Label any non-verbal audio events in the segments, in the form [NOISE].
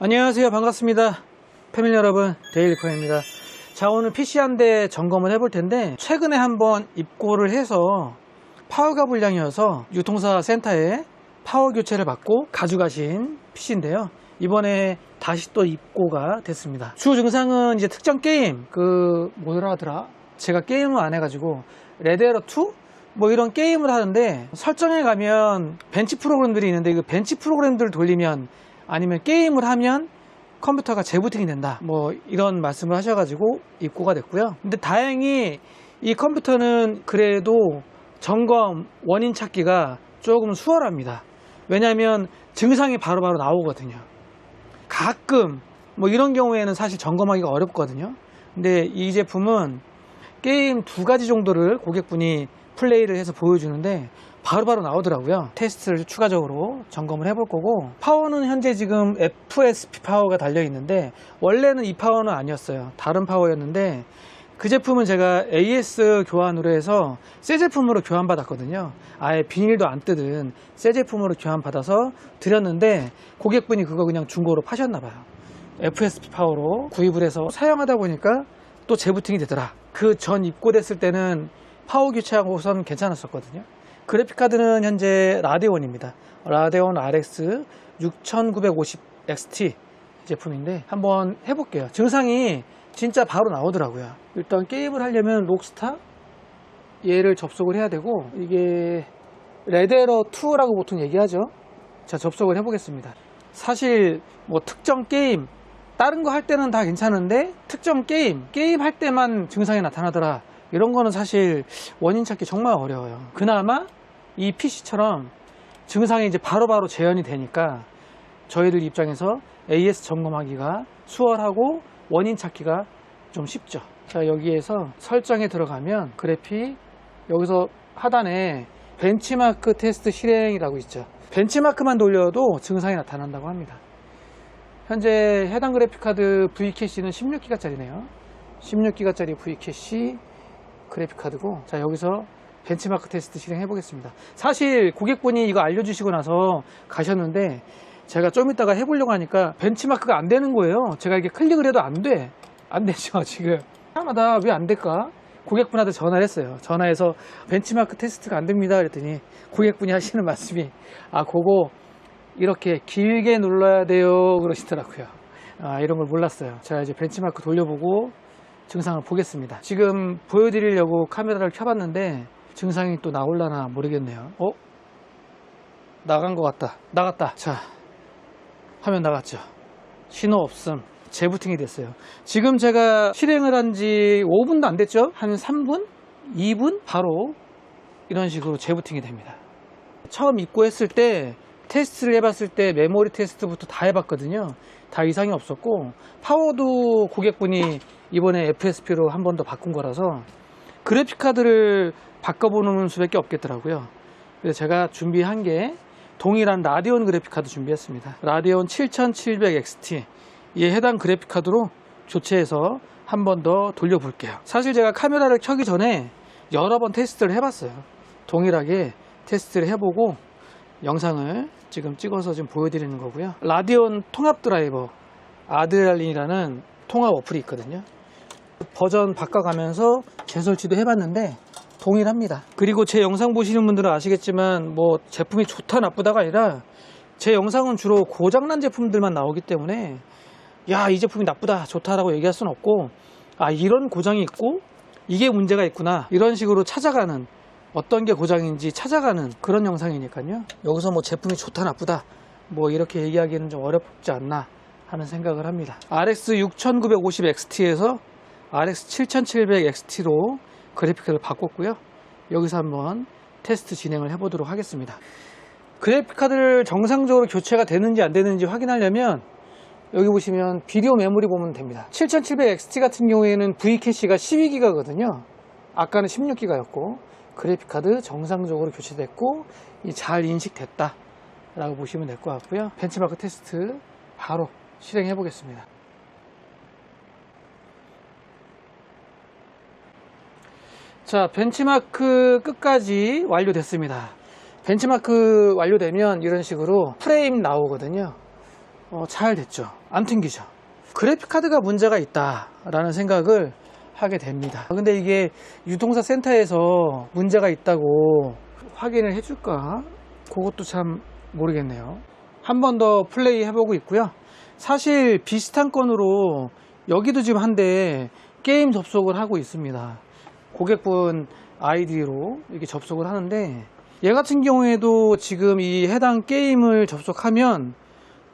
안녕하세요. 반갑습니다. 패밀리 여러분 데일리코입니다. 자 오늘 PC 한 대 점검을 해볼 텐데 최근에 한번 입고를 해서 파워가 불량이어서 유통사 센터에 파워 교체를 받고 가져가신 PC인데요. 이번에 다시 또 입고가 됐습니다. 주 증상은 이제 특정 게임 그 뭐라 하더라? 제가 게임을 안 해가지고 레데러 2? 뭐 이런 게임을 하는데 설정에 가면 벤치 프로그램들이 있는데 그 벤치 프로그램들을 돌리면 아니면 게임을 하면 컴퓨터가 재부팅이 된다. 뭐 이런 말씀을 하셔가지고 입고가 됐고요. 근데 다행히 이 컴퓨터는 그래도 점검 원인 찾기가 조금 수월합니다. 왜냐하면 증상이 바로바로 나오거든요. 가끔 뭐 이런 경우에는 사실 점검하기가 어렵거든요. 근데 이 제품은 게임 두 가지 정도를 고객분이 플레이를 해서 보여주는데 바로 바로 나오더라고요. 테스트를 추가적으로 점검을 해볼 거고 파워는 현재 지금 FSP 파워가 달려 있는데 원래는 이 파워는 아니었어요. 다른 파워였는데 그 제품은 제가 AS 교환으로 해서 새 제품으로 교환받았거든요. 아예 비닐도 안 뜯은 새 제품으로 교환받아서 드렸는데 고객분이 그거 그냥 중고로 파셨나 봐요. FSP 파워로 구입을 해서 사용하다 보니까 또 재부팅이 되더라. 그 전 입고됐을 때는 파워 교체하고선 괜찮았었거든요. 그래픽카드는 현재 라데온입니다. 라데온 RX 6950 XT 제품인데 한번 해볼게요. 증상이 진짜 바로 나오더라고요. 일단 게임을 하려면 록스타 얘를 접속을 해야 되고 이게 레데러 2라고 보통 얘기하죠. 자 접속을 해보겠습니다. 사실 뭐 특정 게임 다른 거 할 때는 다 괜찮은데 특정 게임 게임 할 때만 증상이 나타나더라. 이런 거는 사실 원인 찾기 정말 어려워요. 그나마 이 PC처럼 증상이 이제 바로 바로 재현이 되니까 저희들 입장에서 AS 점검하기가 수월하고 원인 찾기가 좀 쉽죠. 자, 여기에서 설정에 들어가면 그래픽 여기서 하단에 벤치마크 테스트 실행이라고 있죠. 벤치마크만 돌려도 증상이 나타난다고 합니다. 현재 해당 그래픽카드 V캐시는 16기가짜리네요. 16기가짜리 V캐시 그래픽카드고. 자 여기서 벤치마크 테스트 실행해 보겠습니다. 사실 고객분이 이거 알려주시고 나서 가셨는데 제가 좀 이따가 해보려고 하니까 벤치마크가 안 되는 거예요. 제가 이렇게 클릭을 해도 안돼. 안 되죠 [LAUGHS] 지금. 하나다 왜 안 될까? 고객분한테 전화를 했어요. 전화해서 벤치마크 테스트가 안 됩니다. 그랬더니 고객분이 하시는 말씀이 아 그거 이렇게 길게 눌러야 돼요. 그러시더라고요. 아 이런 걸 몰랐어요. 제가 이제 벤치마크 돌려보고 증상을 보겠습니다. 지금 보여드리려고 카메라를 켜봤는데 증상이 또 나올라나 모르겠네요. 어? 나간 것 같다. 나갔다. 자, 화면 나갔죠. 신호 없음. 재부팅이 됐어요. 지금 제가 실행을 한 지 5분도 안 됐죠? 한 3분? 2분? 바로 이런 식으로 재부팅이 됩니다. 처음 입고했을 때 테스트를 해봤을 때 메모리 테스트부터 다 해봤거든요. 다 이상이 없었고 파워도 고객분이 이번에 FSP로 한 번 더 바꾼 거라서 그래픽 카드를 바꿔보는 수밖에 없겠더라고요. 그래서 제가 준비한 게 동일한 라디온 그래픽 카드 준비했습니다. 라디온 7700XT 이에 해당 그래픽 카드로 교체해서 한 번 더 돌려볼게요. 사실 제가 카메라를 켜기 전에 여러 번 테스트를 해봤어요. 동일하게 테스트를 해보고 영상을 지금 찍어서 지금 보여드리는 거고요. 라디온 통합 드라이버 아드레날린이라는 통합 어플이 있거든요. 버전 바꿔가면서 재설치도 해봤는데 동일합니다. 그리고 제 영상 보시는 분들은 아시겠지만 뭐 제품이 좋다 나쁘다가 아니라 제 영상은 주로 고장난 제품들만 나오기 때문에 야 이 제품이 나쁘다 좋다라고 얘기할 수는 없고 아 이런 고장이 있고 이게 문제가 있구나 이런 식으로 찾아가는 어떤 게 고장인지 찾아가는 그런 영상이니까요. 여기서 뭐 제품이 좋다 나쁘다 뭐 이렇게 얘기하기는 좀 어렵지 않나 하는 생각을 합니다. RX 6950 XT에서 RX 7700 XT로 그래픽카드를 바꿨고요. 여기서 한번 테스트 진행을 해보도록 하겠습니다. 그래픽카드를 정상적으로 교체가 되는지 안 되는지 확인하려면 여기 보시면 비디오 메모리 보면 됩니다. 7700 XT 같은 경우에는 V캐시가 12기가거든요. 아까는 16기가였고 그래픽카드 정상적으로 교체됐고 이잘 인식됐다 라고 보시면 될 것 같고요. 벤치마크 테스트 바로 실행해 보겠습니다. 자, 벤치마크 끝까지 완료됐습니다. 벤치마크 완료되면 이런 식으로 프레임 나오거든요. 어, 잘 됐죠. 안 튕기죠. 그래픽카드가 문제가 있다 라는 생각을 하게 됩니다. 근데 이게 유통사 센터에서 문제가 있다고 확인을 해줄까? 그것도 참 모르겠네요. 한 번 더 플레이 해보고 있고요. 사실 비슷한 건으로 여기도 지금 한대 게임 접속을 하고 있습니다. 고객분 아이디로 이렇게 접속을 하는데 얘 같은 경우에도 지금 이 해당 게임을 접속하면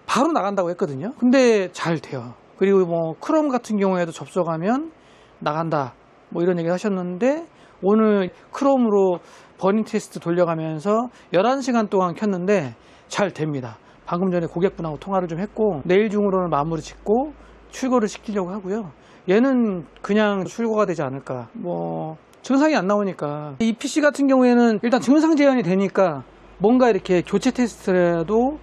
바로 나간다고 했거든요. 근데 잘 돼요. 그리고 뭐 크롬 같은 경우에도 접속하면 나간다. 뭐 이런 얘기 하셨는데 오늘 크롬으로 버닝 테스트 돌려가면서 11시간 동안 켰는데 잘 됩니다. 방금 전에 고객분하고 통화를 좀 했고 내일 중으로는 마무리 짓고 출고를 시키려고 하고요. 얘는 그냥 출고가 되지 않을까. 뭐 증상이 안 나오니까 이 PC 같은 경우에는 일단 증상 재현이 되니까 뭔가 이렇게 교체 테스트라도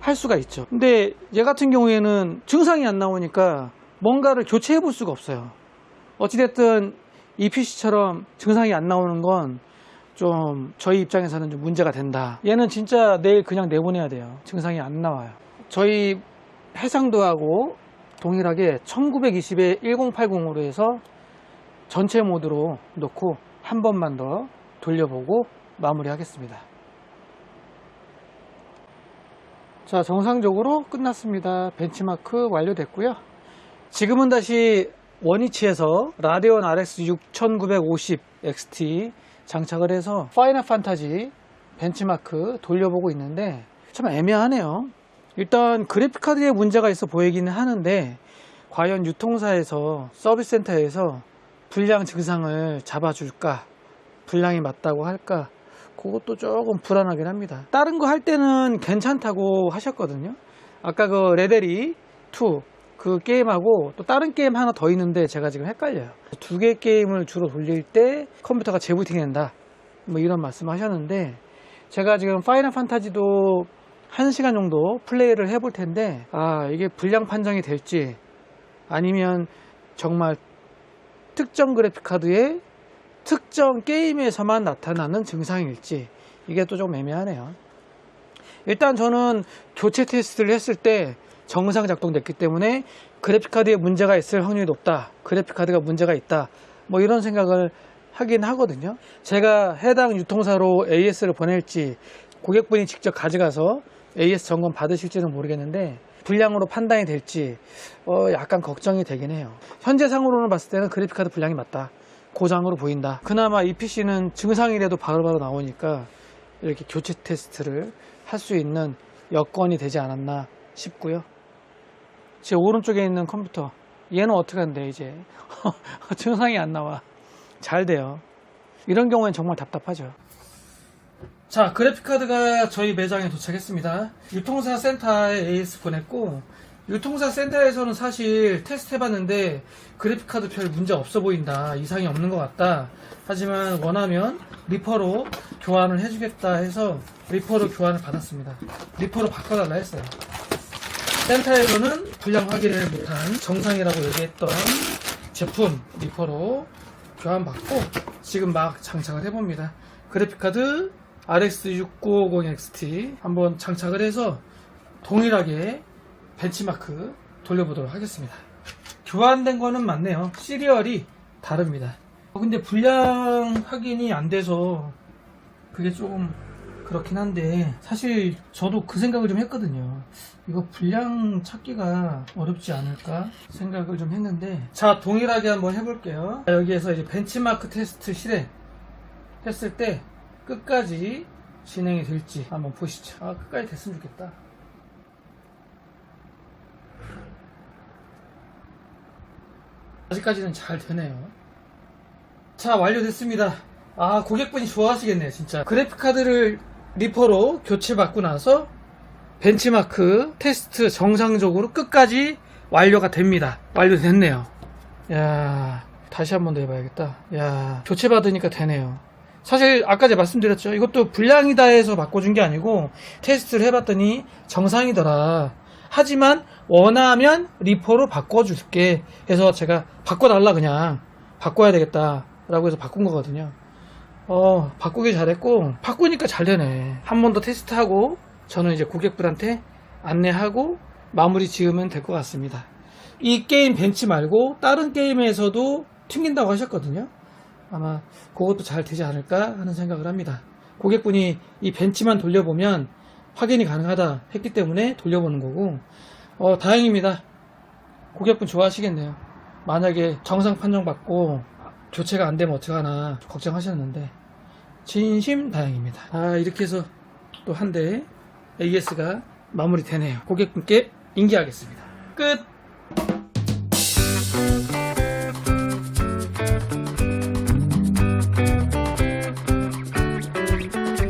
할 수가 있죠. 근데 얘 같은 경우에는 증상이 안 나오니까 뭔가를 교체해 볼 수가 없어요. 어찌됐든 이 PC처럼 증상이 안 나오는 건 좀 저희 입장에서는 좀 문제가 된다. 얘는 진짜 내일 그냥 내보내야 돼요. 증상이 안 나와요. 저희 해상도 하고 동일하게 1920에 1080으로 해서 전체 모드로 놓고 한 번만 더 돌려보고 마무리하겠습니다. 자, 정상적으로 끝났습니다. 벤치마크 완료됐고요. 지금은 다시 원위치에서 라데온 RX 6950 XT 장착을 해서 파이널 판타지 벤치마크 돌려보고 있는데 참 애매하네요. 일단 그래픽카드에 문제가 있어 보이기는 하는데 과연 유통사에서 서비스 센터에서 불량 증상을 잡아줄까? 불량이 맞다고 할까? 그것도 조금 불안하긴 합니다. 다른 거 할 때는 괜찮다고 하셨거든요. 아까 그 레데리 2 그 게임하고 또 다른 게임 하나 더 있는데 제가 지금 헷갈려요. 두개 게임을 주로 돌릴 때 컴퓨터가 재부팅 된다. 뭐 이런 말씀 하셨는데 제가 지금 파이널 판타지도 1시간 정도 플레이를 해볼 텐데 아 이게 불량 판정이 될지 아니면 정말 특정 그래픽 카드의 특정 게임에서만 나타나는 증상일지 이게 또 좀 애매하네요. 일단 저는 교체 테스트를 했을 때 정상 작동됐기 때문에 그래픽카드에 문제가 있을 확률이 높다. 그래픽카드가 문제가 있다. 뭐 이런 생각을 하긴 하거든요. 제가 해당 유통사로 AS를 보낼지 고객분이 직접 가져가서 AS 점검 받으실지는 모르겠는데 불량으로 판단이 될지 어, 약간 걱정이 되긴 해요. 현재 상으로는 봤을 때는 그래픽카드 불량이 맞다. 고장으로 보인다. 그나마 이 PC는 증상이라도 바로바로 나오니까 이렇게 교체 테스트를 할 수 있는 여건이 되지 않았나 싶고요. 제 오른쪽에 있는 컴퓨터 얘는 어떻게 한대 이제 [LAUGHS] 증상이 안 나와 잘 돼요 이런 경우엔 정말 답답하죠 자 그래픽카드가 저희 매장에 도착했습니다. 유통사 센터에 AS 보냈고 유통사 센터에서는 사실 테스트 해봤는데 그래픽카드 별 문제 없어 보인다. 이상이 없는 것 같다. 하지만 원하면 리퍼로 교환을 해주겠다 해서 리퍼로 교환을 받았습니다. 리퍼로 바꿔달라 했어요. 센터에서는 불량 확인을 못한 정상이라고 얘기했던 제품 리퍼로 교환받고 지금 막 장착을 해봅니다. 그래픽카드 RX 6950XT 한번 장착을 해서 동일하게 벤치마크 돌려보도록 하겠습니다. 교환된 거는 맞네요. 시리얼이 다릅니다. 어, 근데 불량 확인이 안 돼서 그게 조금 그렇긴 한데 사실 저도 그 생각을 좀 했거든요. 이거 분량 찾기가 어렵지 않을까 생각을 좀 했는데 자 동일하게 한번 해볼게요. 여기에서 이제 벤치마크 테스트 실행 했을 때 끝까지 진행이 될지 한번 보시죠. 아 끝까지 됐으면 좋겠다. 아직까지는 잘 되네요. 자 완료됐습니다. 아 고객분이 좋아하시겠네요 진짜 그래픽카드를 리퍼로 교체받고 나서 벤치마크 테스트 정상적으로 끝까지 완료가 됩니다. 완료됐네요. 야 다시 한 번 더 해봐야겠다. 야 교체받으니까 되네요. 사실 아까 제가 말씀드렸죠. 이것도 불량이다 해서 바꿔준 게 아니고 테스트를 해봤더니 정상이더라. 하지만 원하면 리퍼로 바꿔줄게 해서 제가 바꿔달라 그냥 바꿔야 되겠다 라고 해서 바꾼 거거든요. 어, 바꾸기 잘했고, 바꾸니까 잘 되네. 한 번 더 테스트하고, 저는 이제 고객분한테 안내하고, 마무리 지으면 될 것 같습니다. 이 게임 벤치 말고 다른 게임에서도 튕긴다고 하셨거든요. 아마 그것도 잘 되지 않을까 하는 생각을 합니다. 고객분이 이 벤치만 돌려보면 확인이 가능하다 했기 때문에 돌려보는 거고, 어, 다행입니다. 고객분 좋아하시겠네요. 만약에 정상 판정 받고 교체가 안 되면 어떡하나 걱정하셨는데, 진심 다행입니다. 아, 이렇게 해서 또 한 대 AS가 마무리되네요. 고객분께 인계하겠습니다. 끝!